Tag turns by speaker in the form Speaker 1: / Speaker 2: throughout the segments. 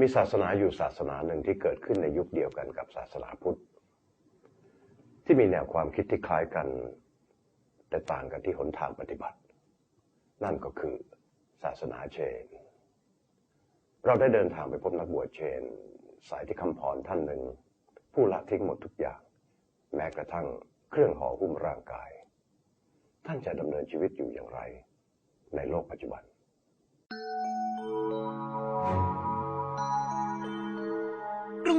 Speaker 1: มีศาสนาอยู่ศาสนาหนึ่งที่เกิดขึ้นในยุคเดียวกันกับศาสนาพุทธ ที่มีแนวความคิดที่คล้ายกัน แต่ต่างกันที่หนทางปฏิบัติ นั่นก็คือศาสนาเชน เราได้เดินทางไปพบนักบวชเชน สายที่คำพรท่านหนึ่ง ผู้ละทิ้งหมดทุกอย่าง แม้กระทั่งเครื่องห่อหุ้มร่างกาย ท่านจะดำเนินชีวิตอยู่อย่างไร ในโลกปัจจุบัน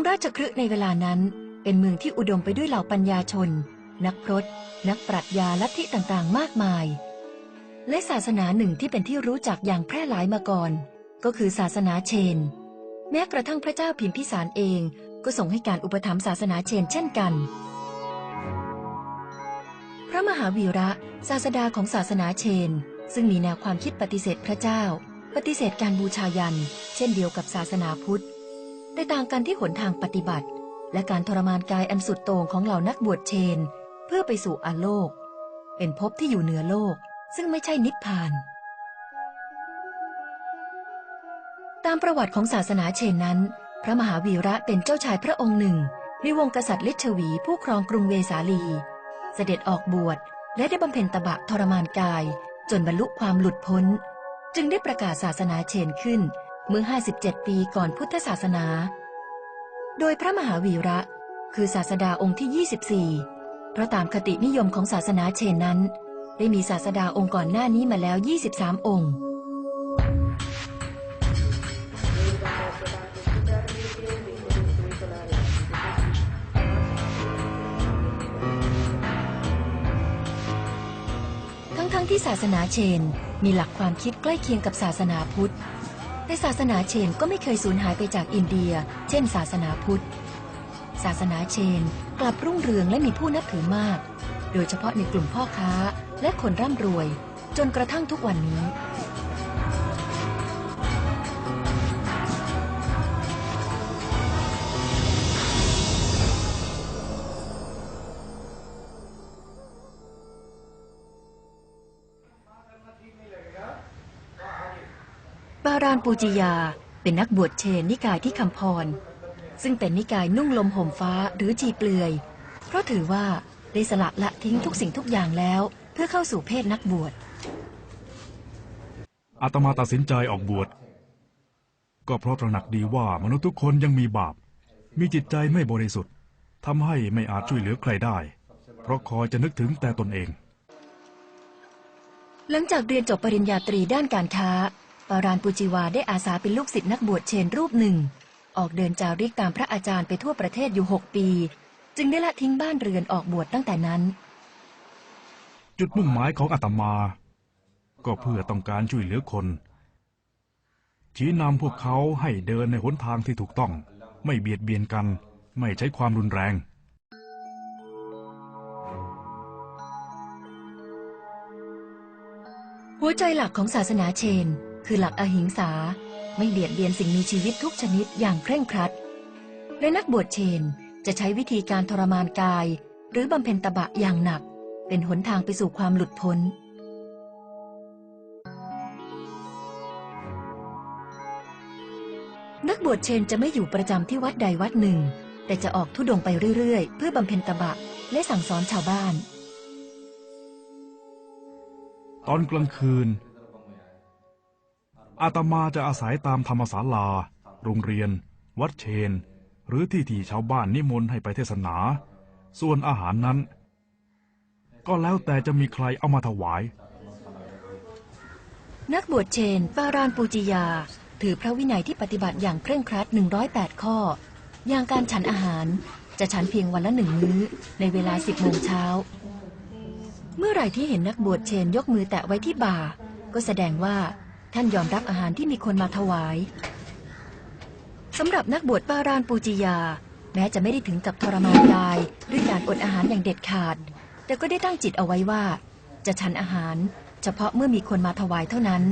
Speaker 2: ราชคฤห์ในเวลานั้น เป็นเมืองที่อุดมไปด้วยเหล่าปัญญาชน นักพรตนักปรัชญาลัทธิต่างๆ มากมาย และศาสนาหนึ่งที่เป็นที่รู้จักอย่างแพร่หลายมาก่อน ก็คือศาสนาเชน แม้กระทั่งพระเจ้าพิมพิสารเองก็ส่งให้การอุปถัมภ์ศาสนาเชนเช่นกัน พระมหาวีระศาสดาของศาสนาเชน ซึ่งมีแนวความคิดปฏิเสธพระเจ้า ปฏิเสธการบูชายัน เช่นเดียวกับศาสนาพุทธ แต่ต่างกันที่หนทางปฏิบัติ และการทรมานกายอันสุดโต่งของเหล่านักบวชเชน เพื่อไปสู่อโลก เป็นภพที่อยู่เหนือโลก ซึ่งไม่ใช่นิพพาน ตามประวัติของศาสนาเชนนั้น พระมหาวีระเป็นเจ้าชายพระองค์หนึ่งในวงกษัตริย์ลิชวีผู้ครองกรุงเวสาลี เสด็จออกบวชและได้บำเพ็ญตบะทรมานกาย จนบรรลุความหลุดพ้น จึงได้ประกาศศาสนาเชนขึ้น เมื่อ 57 ปีก่อนพุทธศาสนา โดยพระมหาวีระ คือศาสดาองค์ที่ 24 เพราะตามคตินิยมของศาสนาเชนนั้น ได้มีศาสดาองค์ก่อนหน้านี้มาแล้ว 23 องค์ทั้งๆทที่ศาสนาเชนมีหลักความคิดใกล้เคียงกับศาสนาพุทธ แต่ศาสนาเชนก็ไม่เคยสูญหายไปจากอินเดีย เช่น ศาสนาพุทธ ศาสนาเชนกลับรุ่งเรืองและมีผู้นับถือมาก โดยเฉพาะในกลุ่มพ่อค้าและคนร่ำรวย จนกระทั่งทุกวันนี้ ปารานปูจิยา เป็นนักบวชเชนนิกายที่คำพร ซึ่งเป็นนิกายนุ่งลมห่มฟ้าหรือจีเปลือย เพราะถือว่าได้สละละทิ้งทุกสิ่งทุกอย่างแล้ว เพื่อเข้าสู่เพศนักบวช
Speaker 3: อาตมาตัดสินใจออกบวช ก็เพราะตระหนักดีว่ามนุษย์ทุกคนยังมีบาป มีจิตใจไม่บริสุทธิ์ทำให้ไม่อาจช่วยเหลือใครได้ เพราะคอยจะนึกถึงแต่ตนเอง
Speaker 2: หลังจากเรียนจบปริญญาตรีด้านการค้า ปารานปูจิวาได้อาสาเป็นลูกศิษย์นักบวชเชนรูปหนึ่ง ออกเดินจาริกตามพระอาจารย์ไปทั่วประเทศอยู่หกปี จึงได้ละทิ้งบ้านเรือนออกบวชตั้งแต่นั้น
Speaker 3: จุดมุ่งหมายของอาตมา ก็เพื่อต้องการช่วยเหลือคน ชี้นำพวกเขาให้เดินในหนทางที่ถูกต้อง ไม่เบียดเบียนกัน ไม่ใช้ความรุนแรง
Speaker 2: หัวใจหลักของศาสนาเชน คือหลักอหิงสาไม่เบียดเบียนสิ่งมีชีวิตทุกชนิดอย่างเคร่งครัด และนักบวชเชนจะใช้วิธีการทรมานกาย หรือบำเพ็ญตบะอย่างหนัก เป็นหนทางไปสู่ความหลุดพ้น นักบวชเชนจะไม่อยู่ประจำที่วัดใดวัดหนึ่ง แต่จะออกทุดงไปเรื่อยๆ เพื่อบำเพ็ญตบะและสั่งสอนชาวบ้าน
Speaker 3: ตอนกลางคืน อาตมาจะอาศัยตามธรรมศาลา โรงเรียน วัดเชน หรือที่ที่ชาวบ้านนิมนต์ให้ไปเทศนา ส่วนอาหารนั้น ก็แล้วแต่จะมีใครเอามาถวาย
Speaker 2: นักบวชเชนปารานปูจิยา ถือพระวินัยที่ปฏิบัติอย่างเคร่งครัด 108 ข้อ อย่างการฉันอาหารจะฉันเพียงวันละหนึ่งมื้อ ในเวลา10โมงเช้า เมื่อไหร่ที่เห็นนักบวชเชนยกมือแตะไว้ที่บ่า ก็แสดงว่า ท่านยอมรับอาหารที่มีคนมาถวายสำหรับนักบวชปารานปูจิยา แม้จะไม่ได้ถึงกับทรมานกายด้วยการอดอาหารอย่างเด็ดขาด แต่ก็ได้ตั้งจิตเอาไว้ว่า จะฉันอาหาร เฉพาะเมื่อมีคนมาถวายเท่านั้น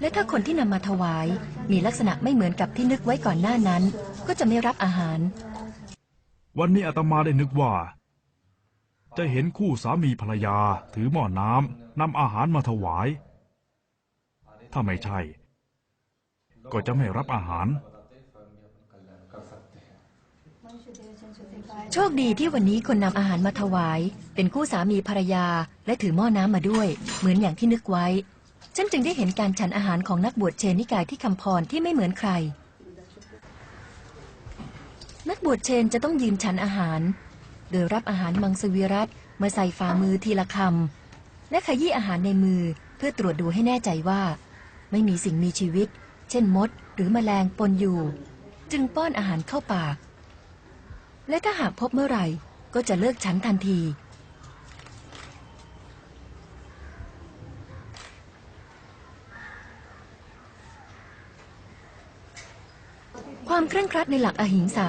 Speaker 2: และถ้าคนที่นำมาถวาย มีลักษณะไม่เหมือนกับที่นึกไว้ก่อนหน้านั้น ก็จะไม่รับอาหาร
Speaker 3: วันนี้อาตมาได้นึกว่า จะเห็นคู่สามีภรรยาถือหม้อน้ำนำอาหารมาถวาย ถ้าไม่ใช่ ก็จะไม่รับอาหาร
Speaker 2: โชคดีที่วันนี้คนนำอาหารมาถวาย เป็นคู่สามีภรรยาและถือหม้อน้ำมาด้วย เหมือนอย่างที่นึกไว้ ฉันจึงได้เห็นการฉันอาหารของนักบวชเชนนิกายที่คำพรที่ไม่เหมือนใคร นักบวชเชนจะต้องยืนฉันอาหาร โดยรับอาหารมังสวิรัตเมื่อใส่ฝ่ามือทีละคำและขยี้อาหารในมือเพื่อตรวจดูให้แน่ใจว่า ไม่มีสิ่งมีชีวิต เช่นมด หรือแมลงปนอยู่ จึงป้อนอาหารเข้าปาก และถ้าหากพบเมื่อไหร่ก็จะเลิกฉันทันที ความเคร่งครัดในหลักอหิงสา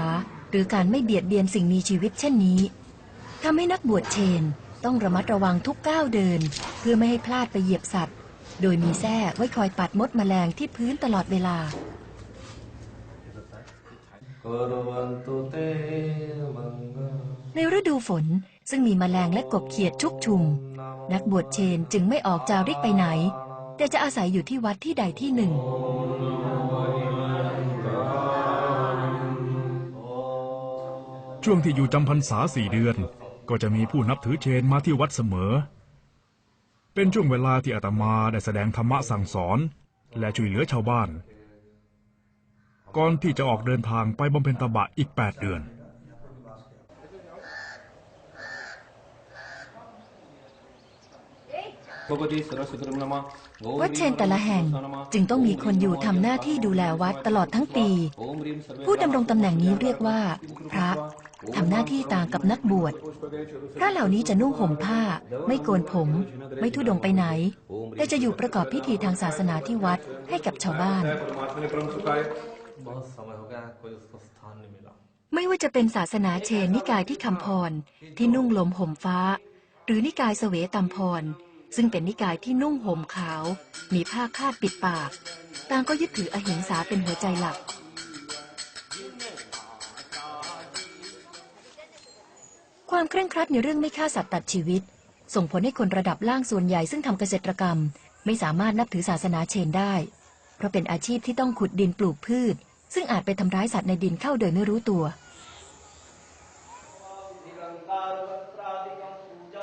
Speaker 2: หรือการไม่เบียดเบียนสิ่งมีชีวิตเช่นนี้ทำให้นักบวชเชนต้องระมัดระวังทุกก้าวเดิน เพื่อไม่ให้พลาดไปเหยียบสัตว์ โดยมีแส้ไว้คอยปัดมดแมลงที่พื้นตลอดเวลา ในฤดูฝนซึ่งมีแมลงและกบเขียดชุกชุม นักบวชเชนจึงไม่ออกจาริกไปไหน แต่จะอาศัยอยู่ที่วัดที่ใดที่หนึ่ง
Speaker 3: ช่วงที่อยู่จำพรรษาสี่เดือน ก็จะมีผู้นับถือเชนมาที่วัดเสมอ เป็นช่วงเวลาที่อาตมาได้แสดงธรรมะสั่งสอน และช่วยเหลือชาวบ้าน ก่อนที่จะออกเดินทางไปบำเพ็ญตบะอีก 8 เดือน
Speaker 2: วัดเชนแต่ละแห่งจึงต้องมีคนอยู่ทำหน้าที่ดูแลวัดตลอดทั้งปี ผู้ดำรงตำแหน่งนี้เรียกว่า พระ ทำหน้าที่ต่างกับนักบวช พระเหล่านี้จะนุ่งห่มผ้า ไม่โกนผม ไม่ทุดงไปไหน และจะอยู่ประกอบพิธีทางศาสนาที่วัดให้กับชาวบ้าน ไม่ว่าจะเป็นศาสนาเชนนิกายที่คำพร ที่นุ่งลมห่มฟ้า หรือนิกายเสวตัมพร ซึ่งเป็นนิกายที่นุ่งห่มขาว มีผ้าคาดปิดปาก ต่างก็ยึดถืออหิงสาเป็นหัวใจหลัก ความเคร่งครัดในเรื่องไม่ฆ่าสัตว์ตัดชีวิต ส่งผลให้คนระดับล่างส่วนใหญ่ซึ่งทำเกษตรกรรม ไม่สามารถนับถือศาสนาเชนได้ เพราะเป็นอาชีพที่ต้องขุดดินปลูกพืช ซึ่งอาจไปทำร้ายสัตว์ในดินเข้าโดยไม่รู้ตัว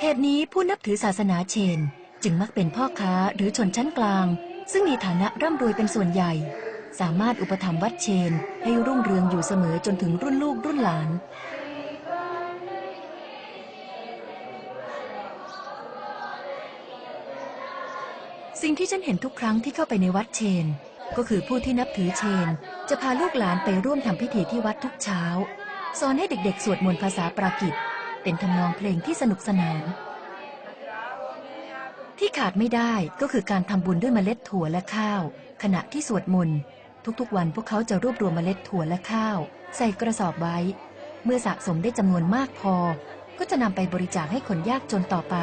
Speaker 2: เหตุนี้ผู้นับถือศาสนาเชน จึงมักเป็นพ่อค้าหรือชนชั้นกลาง ซึ่งมีฐานะร่ำรวยเป็นส่วนใหญ่ สามารถอุปถัมภ์วัดเชน ให้รุ่งเรืองอยู่เสมอจนถึงรุ่นลูกรุ่นหลาน สิ่งที่ฉันเห็นทุกครั้งที่เข้าไปในวัดเชน ก็คือผู้ที่นับถือเชน จะพาลูกหลานไปร่วมทำพิธีที่วัดทุกเช้า สอนให้เด็กๆ สวดมนต์ภาษาปรากิตเป็นทำนองเพลงที่สนุกสนาน ที่ขาดไม่ได้ก็คือการทำบุญด้วยเมล็ดถั่วและข้าว ขณะที่สวดมนต์ทุกๆ วันพวกเขาจะรวบรวมเมล็ดถั่วและข้าว ใส่กระสอบไว้ เมื่อสะสมได้จำนวนมากพอ ก็จะนำไปบริจาคให้คนยากจนต่อไป